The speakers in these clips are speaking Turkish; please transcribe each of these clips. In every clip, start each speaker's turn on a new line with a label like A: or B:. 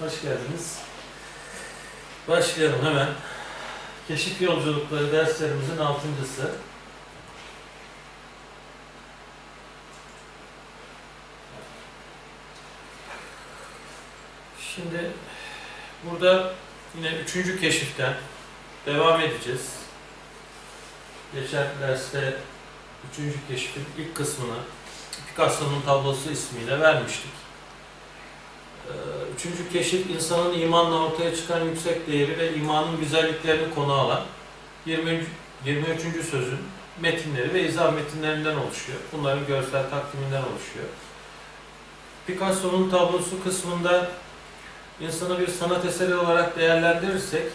A: Hoş geldiniz. Başlayalım hemen. Keşif yolculukları derslerimizin altıncısı. Şimdi burada yine üçüncü keşiften devam edeceğiz. Geçen derste üçüncü keşifin ilk kısmını Picasso'nun tablosu ismiyle vermiştik. Üçüncü keşif insanın imanla ortaya çıkan yüksek değeri ve imanın güzelliklerini konu alan 20. 23. sözün metinleri ve izah metinlerinden oluşuyor. Bunların görsel takviminden oluşuyor. Picasso'nun tablosu kısmında insanı bir sanat eseri olarak değerlendirirsek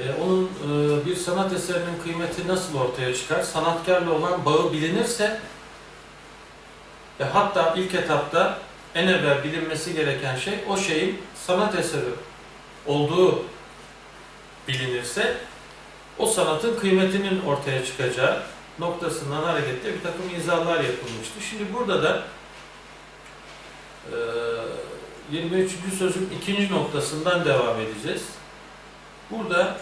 A: e, onun e, bir sanat eserinin kıymeti nasıl ortaya çıkar? Sanatkarla olan bağı bilinirse ve hatta ilk etapta en evvel bilinmesi gereken şey o şeyin sanat eseri olduğu bilinirse o sanatın kıymetinin ortaya çıkacağı noktasından hareketle bir takım izahlar yapılmıştı. Şimdi burada da e, 23. sözün ikinci noktasından devam edeceğiz. Burada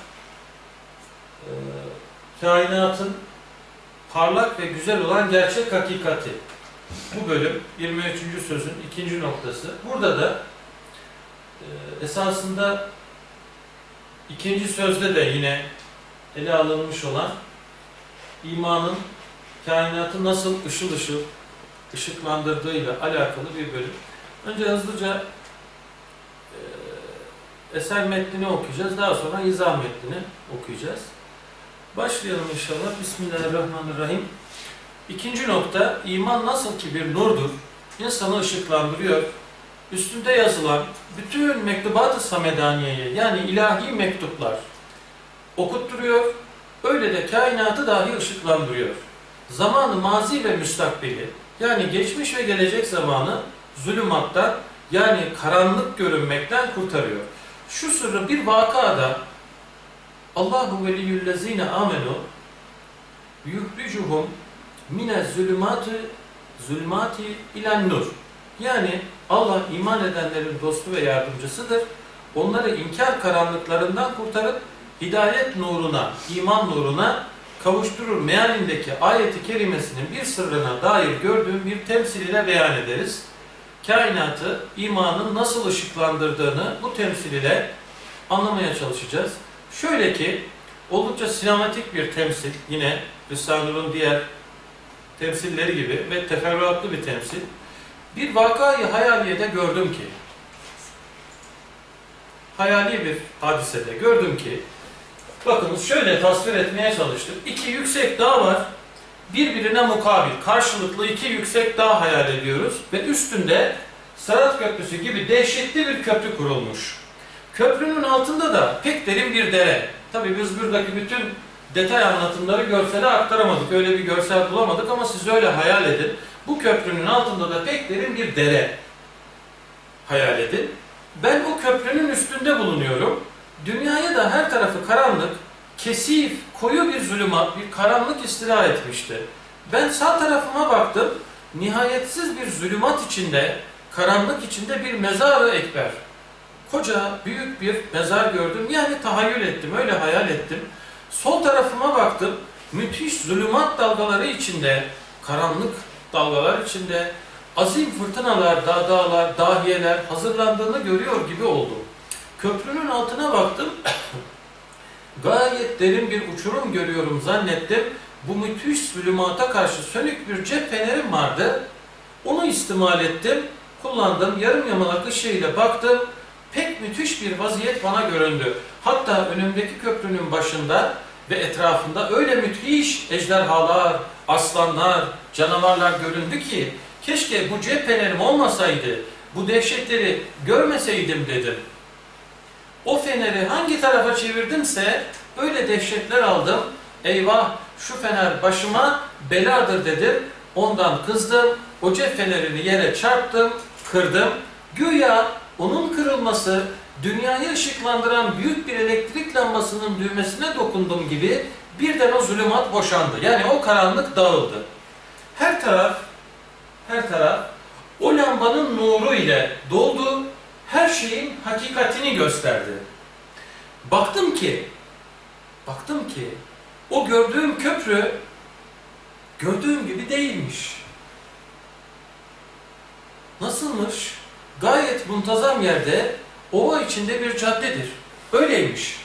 A: kainatın parlak ve güzel olan gerçek hakikati bu bölüm 23. sözün ikinci noktası. Burada da e, esasında ikinci sözde de yine ele alınmış olan imanın kainatı nasıl ışıl ışıl ışıklandırdığıyla alakalı bir bölüm. Önce hızlıca e, eser metnini okuyacağız. Daha sonra izah metnini okuyacağız. Başlayalım inşallah. Bismillahirrahmanirrahim. İkinci nokta, iman nasıl ki bir nurdur, insanı ışıklandırıyor. Üstünde yazılan bütün mektubat-ı samedaniyeyi yani ilahi mektuplar okutturuyor. Öyle de kainatı dahi ışıklandırıyor. Zamanı mazi ve müstakbeli yani geçmiş ve gelecek zamanı zulümattan yani karanlık görünmekten kurtarıyor. Şu sırrı bir vakada Allahu veliyyüllezine amenu yuhricuhum mine zulümatı zulmati ilen nur. Yani Allah iman edenlerin dostu ve yardımcısıdır. Onları inkar karanlıklarından kurtarıp hidayet nuruna, iman nuruna kavuşturur mealindeki ayeti kerimesinin bir sırrına dair gördüğüm bir temsil ile beyan ederiz. Kainatı, imanın nasıl ışıklandırdığını bu temsil ile anlamaya çalışacağız. Şöyle ki, oldukça sinematik bir temsil, yine Risale-i diğer temsilleri gibi ve teferruatlı bir temsil. Bir vakayı hayaliyede gördüm ki, hayali bir hadisede gördüm ki, bakınız şöyle tasvir etmeye çalıştık. İki yüksek dağ var, birbirine mukabil, karşılıklı iki yüksek dağ hayal ediyoruz ve üstünde Serhat Köprüsü gibi dehşetli bir köprü kurulmuş. Köprünün altında da pek derin bir dere. Tabii biz buradaki bütün detay anlatımları görsele aktaramadık. Öyle bir görsel bulamadık ama siz öyle hayal edin. Bu köprünün altında da pek derin bir dere hayal edin. Ben o köprünün üstünde bulunuyorum. Dünyaya da her tarafı karanlık, kesif, koyu bir zulümat, bir karanlık istila etmişti. Ben sağ tarafıma baktım, nihayetsiz bir zulümat içinde, karanlık içinde bir mezarı ekber. Koca, büyük bir mezar gördüm. Yani tahayyül ettim, öyle hayal ettim. Sol tarafıma baktım, müthiş zulümat dalgaları içinde, karanlık dalgalar içinde, azim fırtınalar, dağ dağlar, dahiyeler hazırlandığını görüyor gibi oldum. Köprünün altına baktım, gayet derin bir uçurum görüyorum zannettim. Bu müthiş zulümata karşı sönük bir cep fenerim vardı. Onu istimal ettim, kullandım, yarım yamalak ışığıyla baktım. Pek müthiş bir vaziyet bana göründü. Hatta önümdeki köprünün başında ve etrafında öyle müthiş ejderhalar, aslanlar, canavarlar göründü ki keşke bu cep fenerim olmasaydı, bu dehşetleri görmeseydim dedim. O feneri hangi tarafa çevirdimse öyle dehşetler aldım. Eyvah şu fener başıma beladır dedim. Ondan kızdım. O cep fenerini yere çarptım, kırdım. Güya onun kırılması dünyayı ışıklandıran büyük bir elektrik lambasının düğmesine dokundum gibi birden o zulümat boşandı. Yani o karanlık dağıldı. Her taraf, her taraf o lambanın nuru ile doldu. her şeyin hakikatini gösterdi. Baktım ki, baktım ki o gördüğüm köprü gördüğüm gibi değilmiş. Nasılmış? Gayet muntazam yerde ova içinde bir caddedir. Öyleymiş.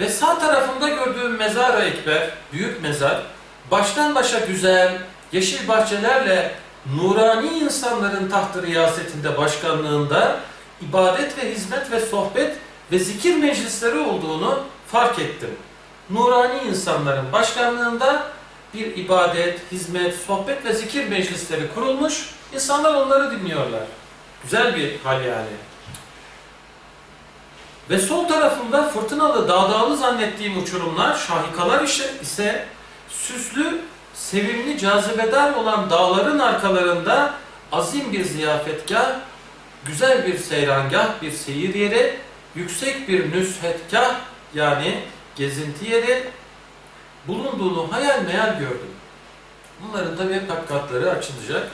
A: Ve sağ tarafımda gördüğüm mezar-ı ekber, büyük mezar, baştan başa güzel, yeşil bahçelerle nurani insanların tahtı riyasetinde başkanlığında ibadet ve hizmet ve sohbet ve zikir meclisleri olduğunu fark ettim. Nurani insanların başkanlığında bir ibadet, hizmet, sohbet ve zikir meclisleri kurulmuş. İnsanlar onları dinliyorlar. Güzel bir hal yani. Ve sol tarafımda fırtınalı, dağdağlı zannettiğim uçurumlar, şahikalar ise süslü, sevimli, cazibedar olan dağların arkalarında azim bir ziyafetgah, güzel bir seyrangah, bir seyir yeri, yüksek bir nüshetgah yani gezinti yeri bulunduğunu hayal meyal gördüm. Bunların tabi hep hakikatleri açılacak.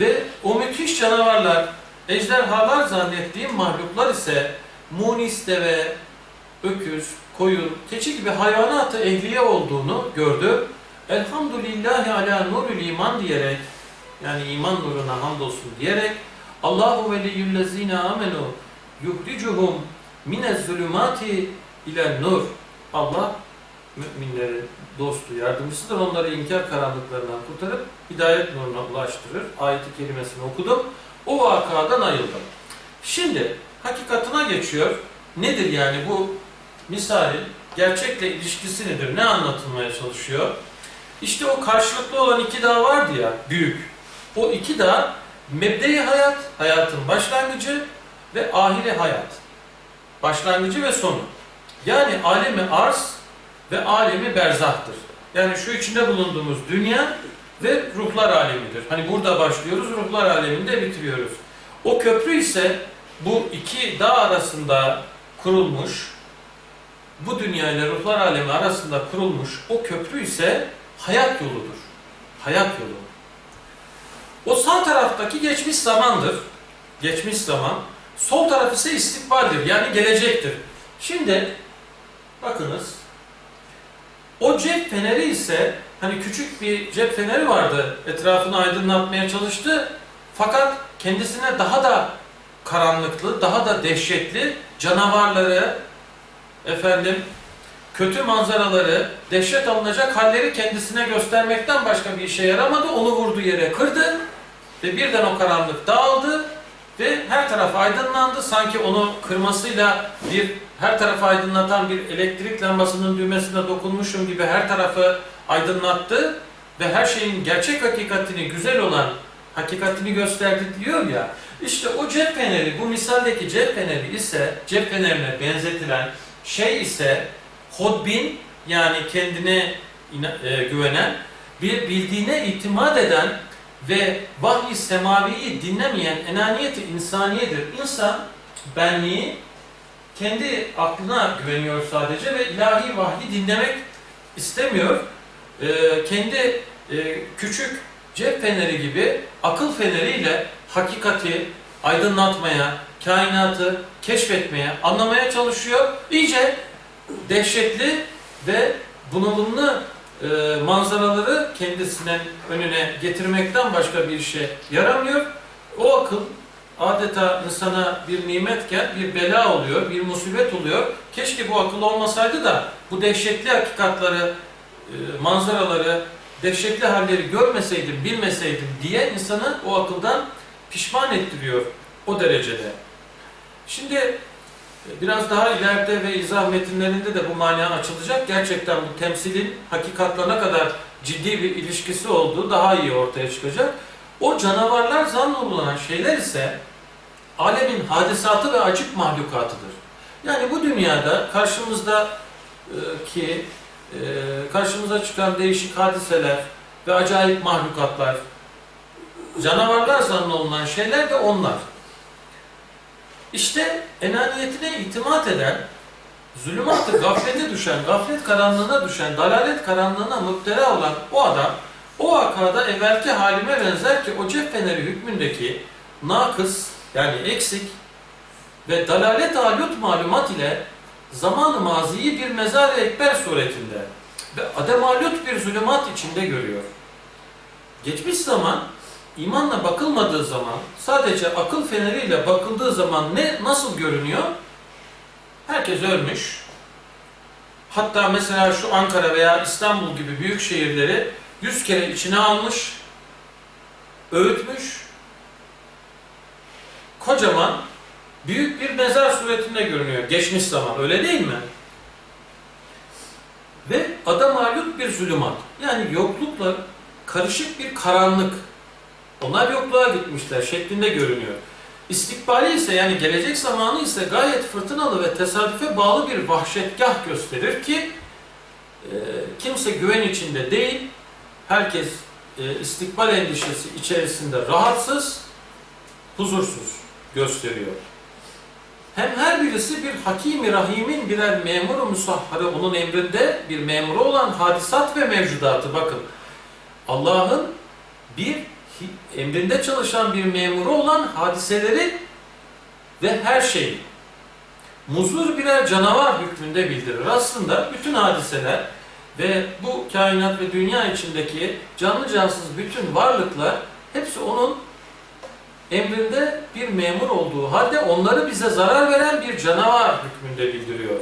A: Ve o müthiş canavarlar, ejderhalar zannettiğim mahluklar ise munis deve, öküz, koyun, keçi gibi hayvanatı ehliye olduğunu gördüm. Elhamdülillahi ala nurül iman diyerek, yani iman nuruna hamdolsun diyerek, Allahu veliyyüllezine amenu yuhricuhum minez zulümati ile nur. Allah müminlerin dostu, yardımcısıdır. Onları inkar karanlıklarından kurtarıp hidayet nuruna ulaştırır. Ayet-i kerimesini okudum. O vakadan ayıldım. Şimdi hakikatına geçiyor. Nedir yani bu misalin gerçekle ilişkisi nedir? Ne anlatılmaya çalışıyor? İşte o karşılıklı olan iki dağ vardı ya, büyük. O iki dağ mebde-i hayat, hayatın başlangıcı ve ahire hayat. Başlangıcı ve sonu. Yani alemi arz ve alemi berzahtır. Yani şu içinde bulunduğumuz dünya ve ruhlar alemidir. Hani burada başlıyoruz, ruhlar aleminde bitiriyoruz. O köprü ise bu iki dağ arasında kurulmuş, bu dünya ile ruhlar alemi arasında kurulmuş o köprü ise hayat yoludur. Hayat yolu. O sağ taraftaki geçmiş zamandır. Geçmiş zaman. Sol taraf ise istikbaldir. Yani gelecektir. Şimdi bakınız o cep feneri ise hani küçük bir cep feneri vardı. Etrafını aydınlatmaya çalıştı. Fakat kendisine daha da karanlıklı, daha da dehşetli canavarları, efendim, kötü manzaraları, dehşet alınacak halleri kendisine göstermekten başka bir işe yaramadı. Onu vurdu yere kırdı ve birden o karanlık dağıldı ve her taraf aydınlandı. Sanki onu kırmasıyla bir her tarafı aydınlatan bir elektrik lambasının düğmesine dokunmuşum gibi her tarafı aydınlattı ve her şeyin gerçek hakikatini, güzel olan hakikatini gösterdi diyor ya. İşte o cep feneri, bu misaldeki cep feneri ise, cep fenerine benzetilen şey ise hodbin yani kendine e, güvenen, bir bildiğine itimat eden ve vahiy semaviyi dinlemeyen enaniyeti insaniyedir. İnsan benliği kendi aklına güveniyor sadece ve ilahi vahyi dinlemek istemiyor. E, kendi e, küçük cep feneri gibi akıl feneriyle hakikati aydınlatmaya, kainatı keşfetmeye, anlamaya çalışıyor. İyice dehşetli ve bunalımlı e, manzaraları kendisinin önüne getirmekten başka bir işe yaramıyor. O akıl adeta insana bir nimetken bir bela oluyor, bir musibet oluyor. Keşke bu akıl olmasaydı da bu dehşetli hakikatları, e, manzaraları, dehşetli halleri görmeseydim, bilmeseydim diye insanı o akıldan pişman ettiriyor o derecede. Şimdi biraz daha ileride ve izah metinlerinde de bu mana açılacak. Gerçekten bu temsilin hakikatla ne kadar ciddi bir ilişkisi olduğu daha iyi ortaya çıkacak. O canavarlar zannolunan şeyler ise alemin hadisatı ve acık mahlukatıdır. Yani bu dünyada karşımızda ki e, karşımıza çıkan değişik hadiseler ve acayip mahlukatlar, canavarlar zannolunan şeyler de onlar. İşte enaniyetine itimat eden, zulümatı gaflete düşen, gaflet karanlığına düşen, dalalet karanlığına müptela olan o adam, o vakada evvelki halime benzer ki o cep feneri hükmündeki nakıs, yani eksik ve dalalet alut malumat ile zaman-ı maziyi bir mezar-ı ekber suretinde ve ademalut bir zulümat içinde görüyor. Geçmiş zaman imanla bakılmadığı zaman sadece akıl feneriyle bakıldığı zaman ne nasıl görünüyor? Herkes ölmüş. Hatta mesela şu Ankara veya İstanbul gibi büyük şehirleri yüz kere içine almış, öğütmüş, kocaman büyük bir mezar suretinde görünüyor geçmiş zaman öyle değil mi? Ve ada mağlup bir zulümat. Yani yoklukla karışık bir karanlık. Onlar yokluğa gitmişler şeklinde görünüyor. İstikbali ise yani gelecek zamanı ise gayet fırtınalı ve tesadüfe bağlı bir vahşetgah gösterir ki e, kimse güven içinde değil, herkes e, istikbal endişesi içerisinde rahatsız, huzursuz gösteriyor. Hem her birisi bir hakimi rahimin birer memuru musahharı onun emrinde bir memuru olan hadisat ve mevcudatı bakın. Allah'ın bir emrinde çalışan bir memuru olan hadiseleri ve her şeyi muzur birer canavar hükmünde bildirir. Aslında bütün hadiseler ve bu kainat ve dünya içindeki canlı cansız bütün varlıklar hepsi onun emrinde bir memur olduğu halde onları bize zarar veren bir canavar hükmünde bildiriyor.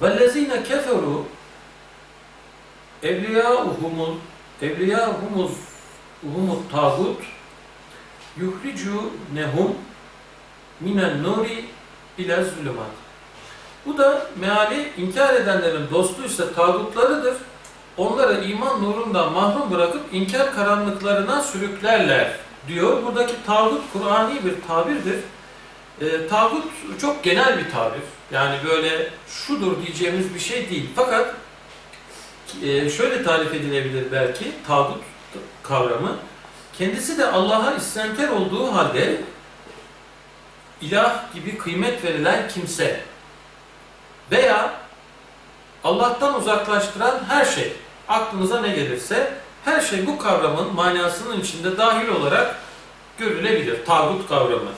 A: وَالَّذ۪ينَ كَفَرُوا اَوْلِيَاءُهُمُ Evliya humuz humut tağut yuhricu nehum minen nuri ile zulümat. Bu da meali inkar edenlerin dostu ise tağutlarıdır. Onlara iman nurundan mahrum bırakıp inkar karanlıklarına sürüklerler diyor. Buradaki tağut Kur'ani bir tabirdir. E, tağut çok genel bir tabir. Yani böyle şudur diyeceğimiz bir şey değil. Fakat e, şöyle tarif edilebilir belki tağut kavramı. Kendisi de Allah'a isyankar olduğu halde ilah gibi kıymet verilen kimse veya Allah'tan uzaklaştıran her şey, aklınıza ne gelirse her şey bu kavramın manasının içinde dahil olarak görülebilir. Tağut kavramı.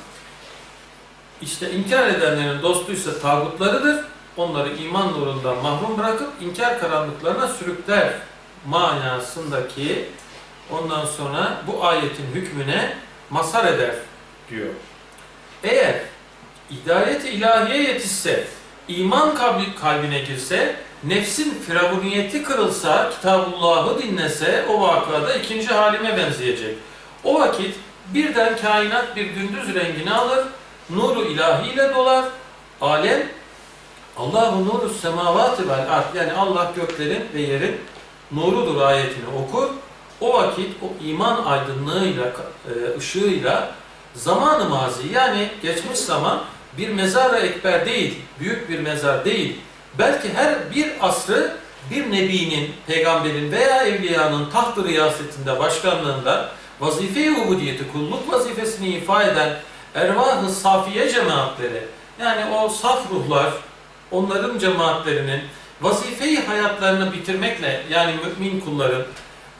A: İşte inkar edenlerin dostuysa tağutlarıdır. Onları iman nurundan mahrum bırakıp inkar karanlıklarına sürükler manasındaki ondan sonra bu ayetin hükmüne mazhar eder diyor. Eğer hidayet-i ilahiye yetişse, iman kalbi- kalbine girse, nefsin firavuniyeti kırılsa, Kitabullah'ı dinlese o vakada ikinci halime benzeyecek. O vakit birden kainat bir gündüz rengini alır, nuru ilahiyle dolar, alem Allahu nuru semavati vel ard yani Allah göklerin ve yerin nurudur ayetini okur. O vakit o iman aydınlığıyla, e, ışığıyla zamanı mazi yani geçmiş zaman bir mezar ekber değil, büyük bir mezar değil. Belki her bir asrı bir nebinin, peygamberin veya evliyanın taht-ı riyasetinde, başkanlığında vazife-i ubudiyeti, kulluk vazifesini ifa eden ervah-ı safiye cemaatleri, yani o saf ruhlar, onların cemaatlerinin vazife-i hayatlarını bitirmekle, yani mümin kulların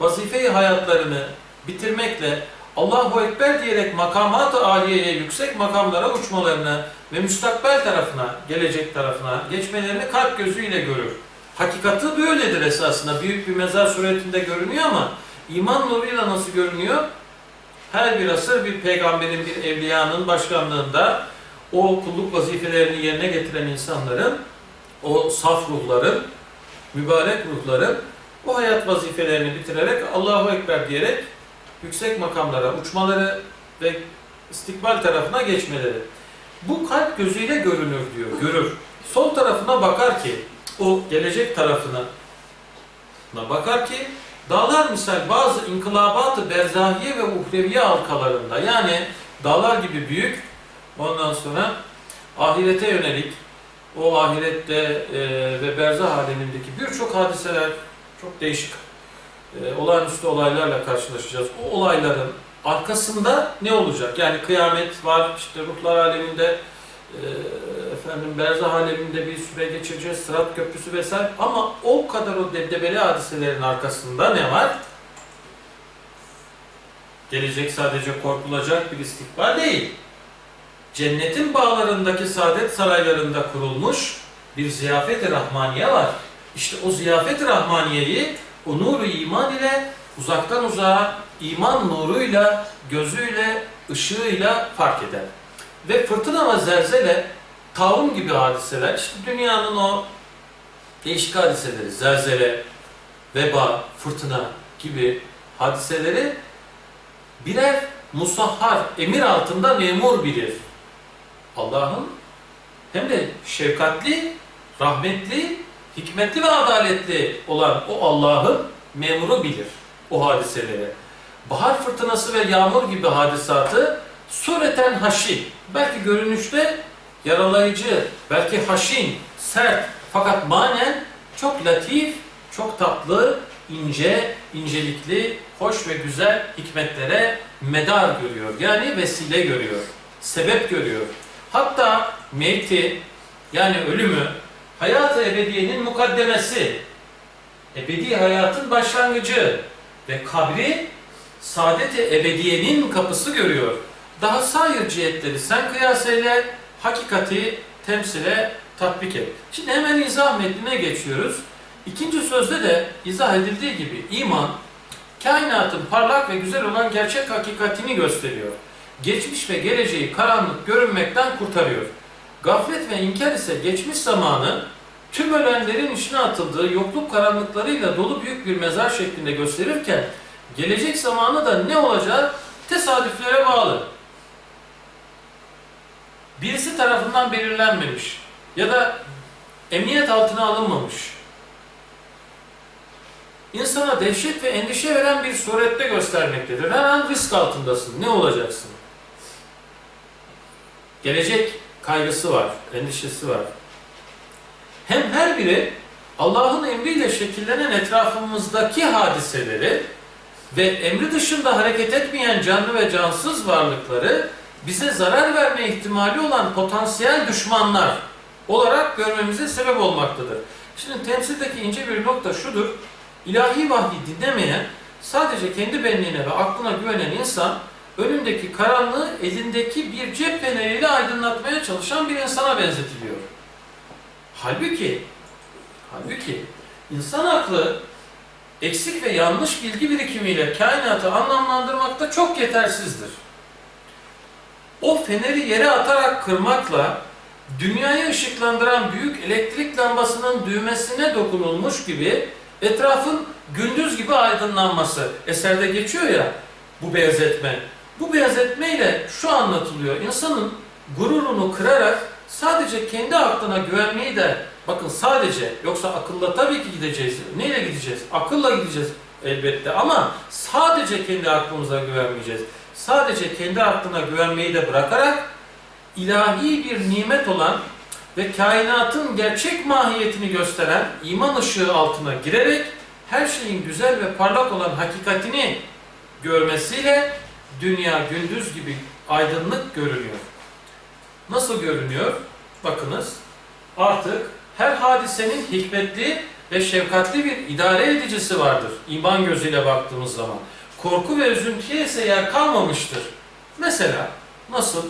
A: vazife-i hayatlarını bitirmekle Allahu Ekber diyerek makamat-ı aliyeye yüksek makamlara uçmalarını ve müstakbel tarafına, gelecek tarafına geçmelerini kalp gözüyle görür. Hakikati böyledir esasında. Büyük bir mezar suretinde görünüyor ama iman nuruyla nasıl görünüyor? Her bir asır bir peygamberin, bir evliyanın başkanlığında o kulluk vazifelerini yerine getiren insanların, o saf ruhların, mübarek ruhların o hayat vazifelerini bitirerek Allahu Ekber diyerek yüksek makamlara uçmaları ve istikbal tarafına geçmeleri. Bu kalp gözüyle görünür diyor, görür. Sol tarafına bakar ki, o gelecek tarafına bakar ki, dağlar misal bazı inkılabat-ı berzahiye ve uhreviye halkalarında, yani dağlar gibi büyük, ondan sonra ahirete yönelik, o ahirette e, ve berzah alemindeki birçok hadiseler, çok değişik e, olağanüstü olaylarla karşılaşacağız. O olayların arkasında ne olacak? Yani kıyamet var, işte ruhlar aleminde, e, efendim berzah aleminde bir süre geçireceğiz, sırat köprüsü vesaire. Ama o kadar o debdebeli hadiselerin arkasında ne var? Gelecek sadece korkulacak bir istikbal değil. Cennetin bağlarındaki saadet saraylarında kurulmuş bir ziyafet-i rahmaniye var. İşte o ziyafet-i rahmaniyeyi o nuru iman ile uzaktan uzağa iman nuruyla, gözüyle, ışığıyla fark eder. Ve fırtına ve zelzele, taun gibi hadiseler, işte dünyanın o değişik hadiseleri, zelzele, veba, fırtına gibi hadiseleri birer musahhar, emir altında memur bilir. Allah'ın hem de şefkatli, rahmetli, hikmetli ve adaletli olan o Allah'ın memuru bilir o hadiseleri. Bahar fırtınası ve yağmur gibi hadisatı sureten haşin, belki görünüşte yaralayıcı, belki haşin, sert fakat manen çok latif, çok tatlı, ince, incelikli, hoş ve güzel hikmetlere medar görüyor. Yani vesile görüyor, sebep görüyor. Hatta mevti yani ölümü hayat-ı ebediyenin mukaddemesi, ebedi hayatın başlangıcı ve kabri saadet-i ebediyenin kapısı görüyor. Daha sair cihetleri sen kıyas eyle, hakikati temsile tatbik et. Şimdi hemen izah metnine geçiyoruz. İkinci sözde de izah edildiği gibi iman, kainatın parlak ve güzel olan gerçek hakikatini gösteriyor. Geçmiş ve geleceği karanlık görünmekten kurtarıyor. Gaflet ve inkar ise geçmiş zamanı tüm ölenlerin içine atıldığı yokluk karanlıklarıyla dolu büyük bir mezar şeklinde gösterirken gelecek zamanı da ne olacağı tesadüflere bağlı. Birisi tarafından belirlenmemiş ya da emniyet altına alınmamış. İnsana dehşet ve endişe veren bir surette göstermektedir. Her an risk altındasın. Ne olacaksın? Gelecek kaygısı var, endişesi var. Hem her biri Allah'ın emriyle şekillenen etrafımızdaki hadiseleri ve emri dışında hareket etmeyen canlı ve cansız varlıkları bize zarar verme ihtimali olan potansiyel düşmanlar olarak görmemize sebep olmaktadır. Şimdi temsildeki ince bir nokta şudur. İlahi vahyi dinlemeyen, sadece kendi benliğine ve aklına güvenen insan, önündeki karanlığı elindeki bir cep feneriyle aydınlatmaya çalışan bir insana benzetiliyor. Halbuki, halbuki insan aklı eksik ve yanlış bilgi birikimiyle kainatı anlamlandırmakta çok yetersizdir. O feneri yere atarak kırmakla dünyayı ışıklandıran büyük elektrik lambasının düğmesine dokunulmuş gibi etrafın gündüz gibi aydınlanması. Eserde geçiyor ya bu benzetme. Bu benzetmeyle şu anlatılıyor. İnsanın gururunu kırarak sadece kendi aklına güvenmeyi de bakın sadece yoksa akılla tabii ki gideceğiz. Neyle gideceğiz? Akılla gideceğiz elbette ama sadece kendi aklımıza güvenmeyeceğiz. Sadece kendi aklına güvenmeyi de bırakarak ilahi bir nimet olan ve kainatın gerçek mahiyetini gösteren iman ışığı altına girerek her şeyin güzel ve parlak olan hakikatini görmesiyle dünya gündüz gibi aydınlık görünüyor. Nasıl görünüyor? Bakınız artık her hadisenin hikmetli ve şefkatli bir idare edicisi vardır. İman gözüyle baktığımız zaman. Korku ve üzüntüye ise yer kalmamıştır. Mesela nasıl?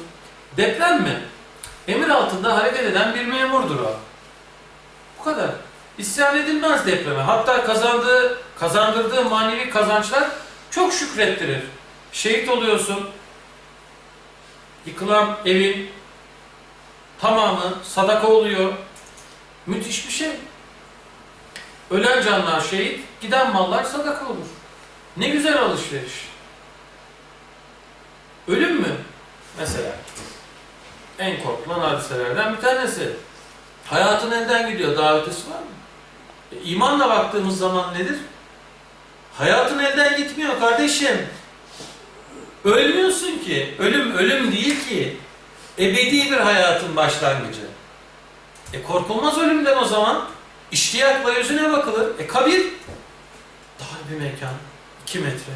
A: Deprem mi? Emir altında hareket eden bir memurdur o. Bu kadar. İsyan edilmez depreme. Hatta kazandığı, kazandırdığı manevi kazançlar çok şükrettirir. Şehit oluyorsun. Yıkılan evin tamamı sadaka oluyor. Müthiş bir şey. Ölen canlar şehit, giden mallar sadaka olur. Ne güzel alışveriş. Ölüm mü? Mesela en korkulan hadiselerden bir tanesi. Hayatın elden gidiyor. Daha ötesi var mı? E, imanla baktığımız zaman nedir? Hayatın elden gitmiyor kardeşim. Ölmüyorsun ki. Ölüm ölüm değil ki. Ebedi bir hayatın başlangıcı. E korkulmaz ölümden o zaman. İştiyakla yüzüne bakılır. E kabir. Dar bir mekan. iki metre.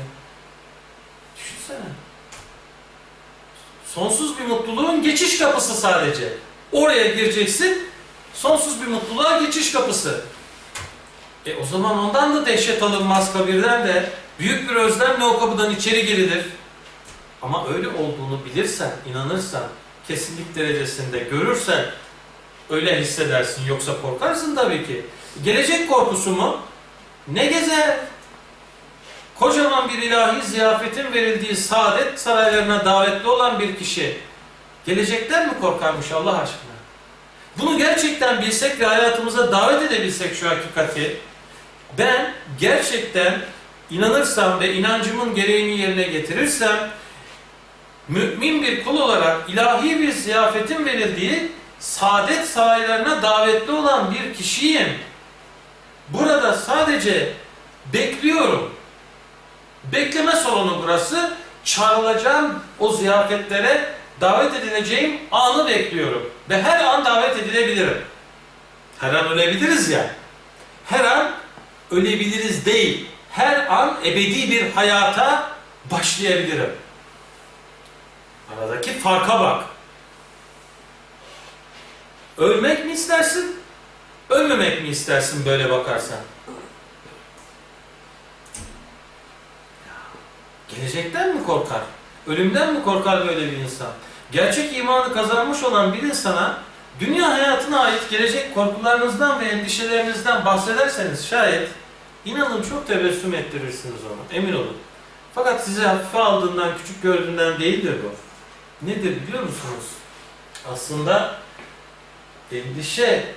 A: Düşünsene. Sonsuz bir mutluluğun geçiş kapısı sadece. Oraya gireceksin. Sonsuz bir mutluluğa geçiş kapısı. E o zaman ondan da dehşet alınmaz kabirden de. Büyük bir özlemle o kapıdan içeri girilir. Ama öyle olduğunu bilirsen, inanırsan, kesinlik derecesinde görürsen öyle hissedersin. Yoksa korkarsın tabii ki. Gelecek korkusu mu? Ne gezer? Kocaman bir ilahi ziyafetin verildiği saadet saraylarına davetli olan bir kişi gelecekten mi korkarmış Allah aşkına? Bunu gerçekten bilsek ve hayatımıza davet edebilsek şu hakikati, ben gerçekten inanırsam ve inancımın gereğini yerine getirirsem, mümin bir kul olarak ilahi bir ziyafetin verildiği saadet sahilerine davetli olan bir kişiyim. Burada sadece bekliyorum. Bekleme salonu burası. Çağrılacağım o ziyafetlere davet edileceğim anı bekliyorum. Ve her an davet edilebilirim. Her an ölebiliriz ya. Her an ölebiliriz değil. Her an ebedi bir hayata başlayabilirim. Aradaki farka bak. Ölmek mi istersin? Ölmemek mi istersin böyle bakarsan? Gelecekten mi korkar? Ölümden mi korkar böyle bir insan? Gerçek imanı kazanmış olan bir insana dünya hayatına ait gelecek korkularınızdan ve endişelerinizden bahsederseniz şayet inanın çok tebessüm ettirirsiniz ona. Emin olun. Fakat sizi hafife aldığından, küçük gördüğünden değildir bu. Nedir biliyor musunuz? Aslında endişe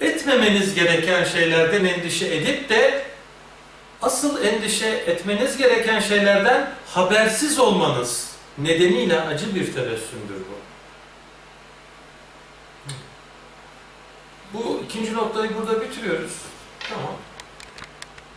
A: etmemeniz gereken şeylerden endişe edip de asıl endişe etmeniz gereken şeylerden habersiz olmanız nedeniyle acı bir tebessümdür bu. Bu ikinci noktayı burada bitiriyoruz. Tamam.